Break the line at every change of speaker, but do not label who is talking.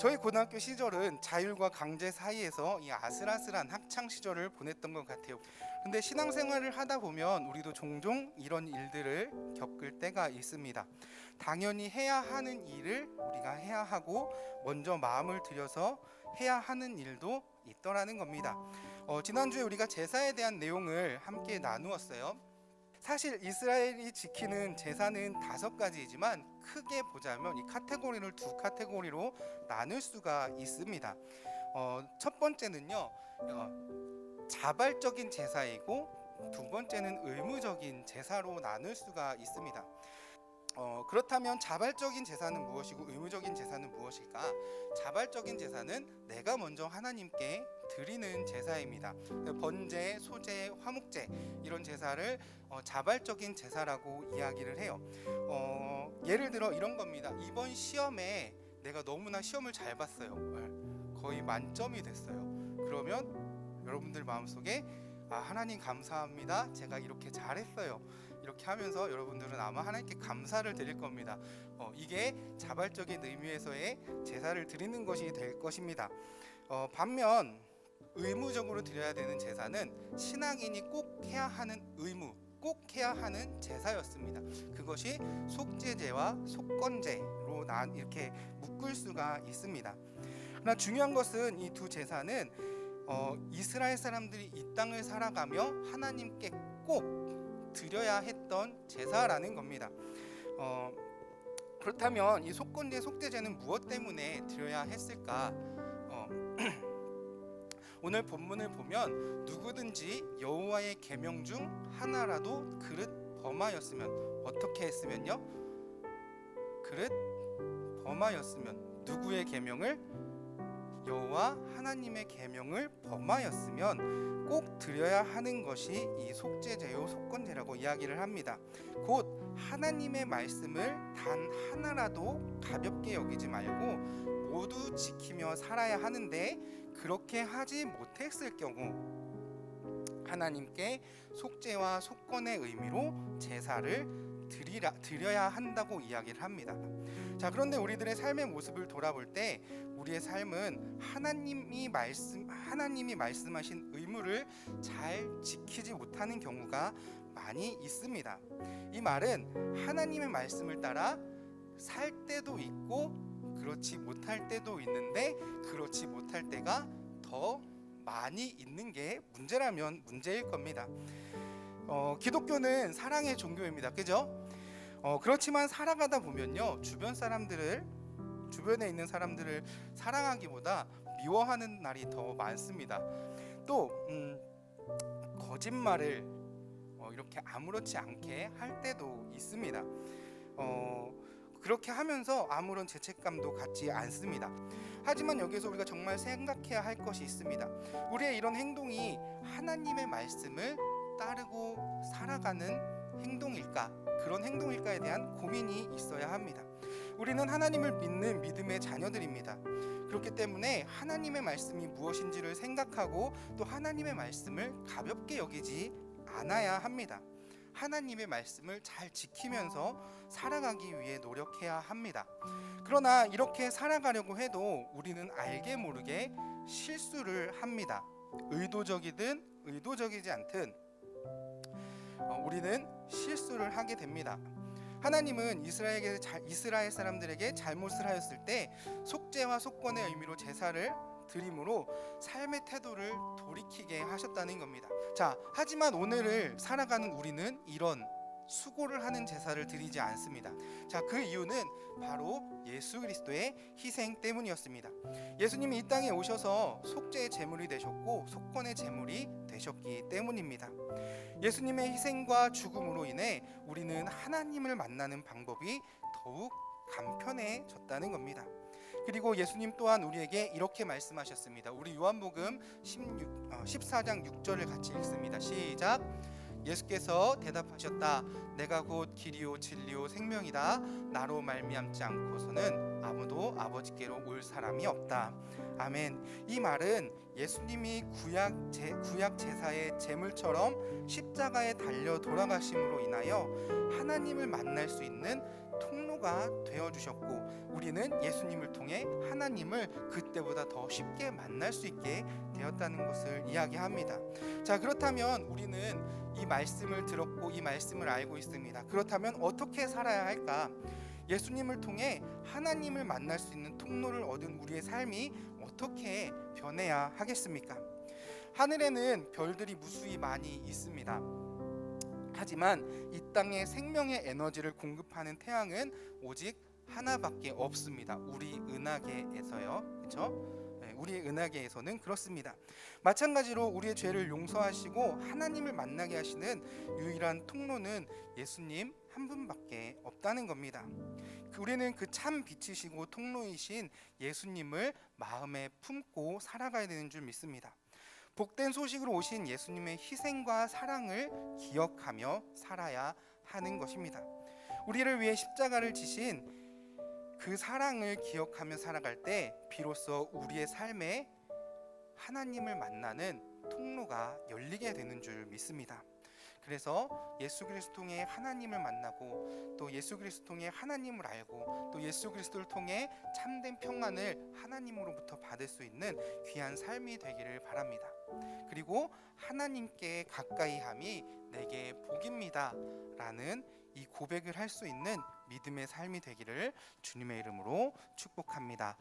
저희 고등학교 시절은 자율과 강제 사이에서 이 아슬아슬한 학창 시절을 보냈던 것 같아요. 근데 신앙생활을 하다 보면 우리도 종종 이런 일들을 겪을 때가 있습니다. 당연히 해야 하는 일을 우리가 해야 하고 먼저 마음을 들여서 해야 하는 일도 있더라는 겁니다. 어, 지난주에 우리가 제사에 대한 내용을 함께 나누었어요. 사실 이스라엘이 지키는 제사는 다섯 가지이지만 크게 보자면 이 카테고리를 두 카테고리로 나눌 수가 있습니다. 어, 첫 번째는요 어, 자발적인 제사이고 두 번째는 의무적인 제사로 나눌 수가 있습니다. 어, 그렇다면 자발적인 제사는 무엇이고 의무적인 제사는 무엇일까? 자발적인 제사는 내가 먼저 하나님께 드리는 제사입니다. 번제, 소제, 화목제 이런 제사를 어, 자발적인 제사라고 이야기를 해요. 어, 예를 들어 이런 겁니다. 이번 시험에 내가 너무나 시험을 잘 봤어요. 네, 거의 만점이 됐어요. 그러면 여러분들 마음속에 아, 하나님 감사합니다. 제가 이렇게 잘했어요. 이렇게 하면서 여러분들은 아마 하나님께 감사를 드릴 겁니다. 어, 이게 자발적인 의미에서의 제사를 드리는 것이 될 것입니다. 어, 반면 의무적으로 드려야 되는 제사는 신앙인이 꼭 해야 하는 의무, 꼭 해야 하는 제사였습니다. 그것이 속죄제와 속건제로 나 이렇게 묶을 수가 있습니다. 그러나 중요한 것은 이 두 제사는 어, 이스라엘 사람들이 이 땅을 살아가며 하나님께 꼭 드려야 했던 제사라는 겁니다. 어, 그렇다면 이 속건제 속죄제는 무엇 때문에 드려야 했을까? 어, 오늘 본문을 보면 누구든지 여호와의 계명 중 하나라도 그릇 범하였으면 어떻게 했으면요? 그릇 범하였으면 누구의 계명을 여호와 하나님의 계명을 범하였으면 꼭 드려야 하는 것이 이 속죄제요 속건제라고 이야기를 합니다. 곧 하나님의 말씀을 단 하나라도 가볍게 여기지 말고 모두 지키며 살아야 하는데 그렇게 하지 못했을 경우 하나님께 속죄와 속건의 의미로 제사를 드리라, 드려야 한다고 이야기를 합니다. 자 그런데 우리들의 삶의 모습을 돌아볼 때 우리의 삶은 하나님이 말씀 하나님이 말씀하신 의무를 잘 지키지 못하는 경우가 많이 있습니다. 이 말은 하나님의 말씀을 따라 살 때도 있고 그렇지 못할 때도 있는데 그렇지 못할 때가 더 많이 있는 게 문제라면 문제일 겁니다. 어, 기독교는 사랑의 종교입니다. 그죠? 어, 그렇지만 살아가다 보면요. 주변 사람들을 주변에 있는 사람들을 사랑하기보다 미워하는 날이 더 많습니다. 또 음, 거짓말을 어, 이렇게 아무렇지 않게 할 때도 있습니다. 어, 그렇게 하면서 아무런 죄책감도 갖지 않습니다. 하지만 여기서 우리가 정말 생각해야 할 것이 있습니다. 우리의 이런 행동이 하나님의 말씀을 따르고 살아가는 행동일까? 그런 행동일까에 대한 고민이 있어야 합니다. 우리는 하나님을 믿는 믿음의 자녀들입니다. 그렇기 때문에 하나님의 말씀이 무엇인지를 생각하고 또 하나님의 말씀을 가볍게 여기지 않아야 합니다. 하나님의 말씀을 잘 지키면서 살아가기 위해 노력해야 합니다. 그러나 이렇게 살아가려고 해도 우리는 알게 모르게 실수를 합니다. 의도적이든 의도적이지 않든 어, 우리는 실수를 하게 됩니다. 하나님은 이스라엘에게 이스라엘 사람들에게 잘못을 하였을 때 속죄와 속건의 의미로 제사를 드림으로 삶의 태도를 돌이키게 하셨다는 겁니다. 자, 하지만 오늘을 살아가는 우리는 이런 수고를 하는 제사를 드리지 않습니다. 자, 그 이유는 바로 예수 그리스도의 희생 때문이었습니다. 예수님이 이 땅에 오셔서 속죄의 제물이 되셨고 속건의 제물이 되셨기 때문입니다. 예수님의 희생과 죽음으로 인해 우리는 하나님을 만나는 방법이 더욱 간편해졌다는 겁니다. 그리고 예수님 또한 우리에게 이렇게 말씀하셨습니다. 우리 요한복음 16, 어, 14장 6절을 같이 읽습니다. 시작. 예수께서 대답하셨다. 내가 곧 길이요 진리요 생명이다. 나로 말미암지 않고서는 아무도 아버지께로 올 사람이 없다. 아멘. 이 말은 예수님이 구약 제, 구약 제사의 제물처럼 십자가에 달려 돌아가심으로 인하여 하나님을 만날 수 있는 통로가 되어 주셨고 우리는 예수님을 통해 하나님을 그때보다 더 쉽게 만날 수 있게 되었다는 것을 이야기합니다. 자, 그렇다면 우리는 이 말씀을 들었고 이 말씀을 알고 있습니다. 그렇다면 어떻게 살아야 할까? 예수님을 통해 하나님을 만날 수 있는 통로를 얻은 우리의 삶이 어떻게 변해야 하겠습니까? 하늘에는 별들이 무수히 많이 있습니다. 하지만 이 땅에 생명의 에너지를 공급하는 태양은 오직 하나밖에 없습니다. 우리 은하계에서요. 그렇죠? 네, 우리 은하계에서는 그렇습니다. 마찬가지로 우리의 죄를 용서하시고 하나님을 만나게 하시는 유일한 통로는 예수님 한 분밖에 없다는 겁니다. 그 우리는 그 참 빛이시고 통로이신 예수님을 마음에 품고 살아가야 되는 줄 믿습니다. 복된 소식으로 오신 예수님의 희생과 사랑을 기억하며 살아야 하는 것입니다. 우리를 위해 십자가를 지신 그 사랑을 기억하며 살아갈 때 비로소 우리의 삶에 하나님을 만나는 통로가 열리게 되는 줄 믿습니다. 그래서 예수 그리스도 통해 하나님을 만나고 또 예수 그리스도 통해 하나님을 알고 또 예수 그리스도를 통해 참된 평안을 하나님으로부터 받을 수 있는 귀한 삶이 되기를 바랍니다. 그리고 하나님께 가까이 함이 내게 복입니다라는 이 고백을 할 수 있는 믿음의 삶이 되기를 주님의 이름으로 축복합니다.